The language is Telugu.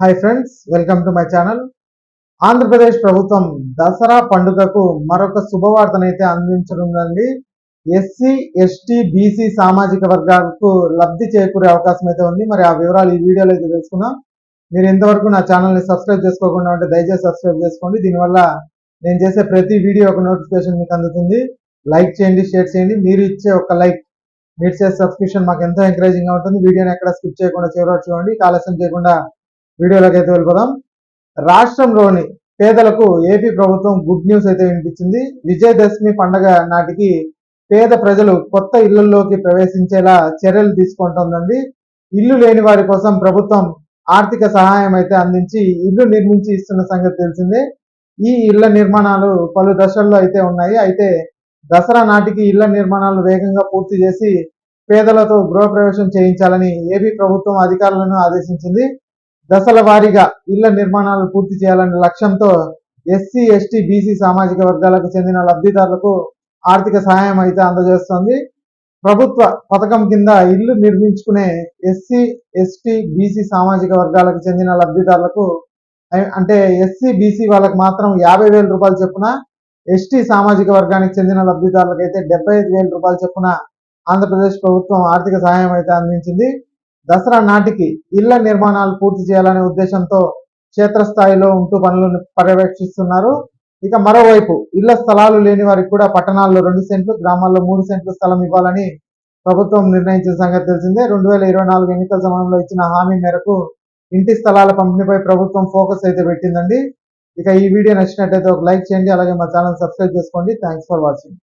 Hi friends welcome to my channel Andhra Pradesh ప్రభుత్వం దసరా పండుగకు మరొక శుభవార్తనైతే అందించనుందండి ఎస్సీ ఎస్టీ బీసీ సామాజిక వర్గాలకు లబ్ధి చేకూరే అవకాశం అయితే ఉంది. మరి ఆ వివరాలు ఈ వీడియోలో అయితే తెలుసుకున్నాం మీరు ఇంతవరకు నా ఛానల్ని సబ్స్క్రైబ్ చేసుకోకుండా ఉంటే దయచేసి సబ్స్క్రైబ్ చేసుకోండి. దీనివల్ల నేను చేసే ప్రతి వీడియో ఒక నోటిఫికేషన్ మీకు అందుతుంది. లైక్ చేయండి షేర్ చేయండి. మీరు ఇచ్చే ఒక లైక్ మీరు చేసే సబ్స్క్రిప్షన్ మాకు ఎంతో ఎంకరేజింగ్గా ఉంటుంది. వీడియోని ఎక్కడ స్కిప్ చేయకుండా చివరి చూడండి. ఆలస్యం చేయకుండా వీడియోలోకి అయితే వెళ్ళిపోదాం. రాష్ట్రంలోని పేదలకు ఏపీ ప్రభుత్వం గుడ్ న్యూస్ అయితే వినిపించింది. విజయదశమి పండగ నాటికి పేద ప్రజలు కొత్త ఇళ్ళలోకి ప్రవేశించేలా చర్యలు తీసుకుంటుందండి. ఇల్లు లేని వారి కోసం ప్రభుత్వం ఆర్థిక సహాయం అయితే అందించి ఇల్లు నిర్మించి ఇస్తున్న సంగతి తెలిసిందే. ఈ ఇళ్ళ నిర్మాణాలు పలు దశల్లో అయితే ఉన్నాయి. అయితే దసరా నాటికి ఇళ్ళ నిర్మాణాలు వేగంగా పూర్తి చేసి పేదలతో గృహప్రవేశం చేయించాలని ఏపీ ప్రభుత్వం అధికారులను ఆదేశించింది. దశల వారీగా ఇళ్ళ నిర్మాణాలు పూర్తి చేయాలనే లక్ష్యంతో ఎస్సీ ఎస్టీ బీసీ సామాజిక వర్గాలకు చెందిన లబ్ధిదారులకు ఆర్థిక సహాయం అయితే అందజేస్తోంది. ప్రభుత్వ పథకం కింద ఇల్లు నిర్మించుకునే ఎస్సీ ఎస్టీ బీసీ సామాజిక వర్గాలకు చెందిన లబ్ధిదారులకు అంటే ఎస్సీ బీసీ వాళ్ళకి మాత్రం యాభై వేల రూపాయలు చొప్పున ఎస్టీ సామాజిక వర్గానికి చెందిన లబ్ధిదారులకు అయితే డెబ్బై ఐదు వేల రూపాయలు చొప్పున ఆంధ్రప్రదేశ్ ప్రభుత్వం ఆర్థిక సహాయం అయితే అందించింది. దసరా నాటికి ఇళ్ళ నిర్మాణాలు పూర్తి చేయాలనే ఉద్దేశంతో క్షేత్రస్థాయిలో ఉంటూ పనులను పర్యవేక్షిస్తున్నారు. ఇక మరోవైపు ఇళ్ళ స్థలాలు లేని వారికి కూడా పట్టణాల్లో రెండు సెంట్లు గ్రామాల్లో మూడు సెంట్లు స్థలం ఇవ్వాలని ప్రభుత్వం నిర్ణయించిన సంగతి తెలిసిందే. రెండు వేల ఇరవై నాలుగు ఎన్నికల సమయంలో ఇచ్చిన హామీ మేరకు ఇంటి స్థలాల పంపిణీపై ప్రభుత్వం ఫోకస్ అయితే పెట్టిందండి. ఇక ఈ వీడియో నచ్చినట్టయితే ఒక లైక్ చేయండి అలాగే మా ఛానల్ సబ్స్క్రైబ్ చేసుకోండి. Thanks for watching.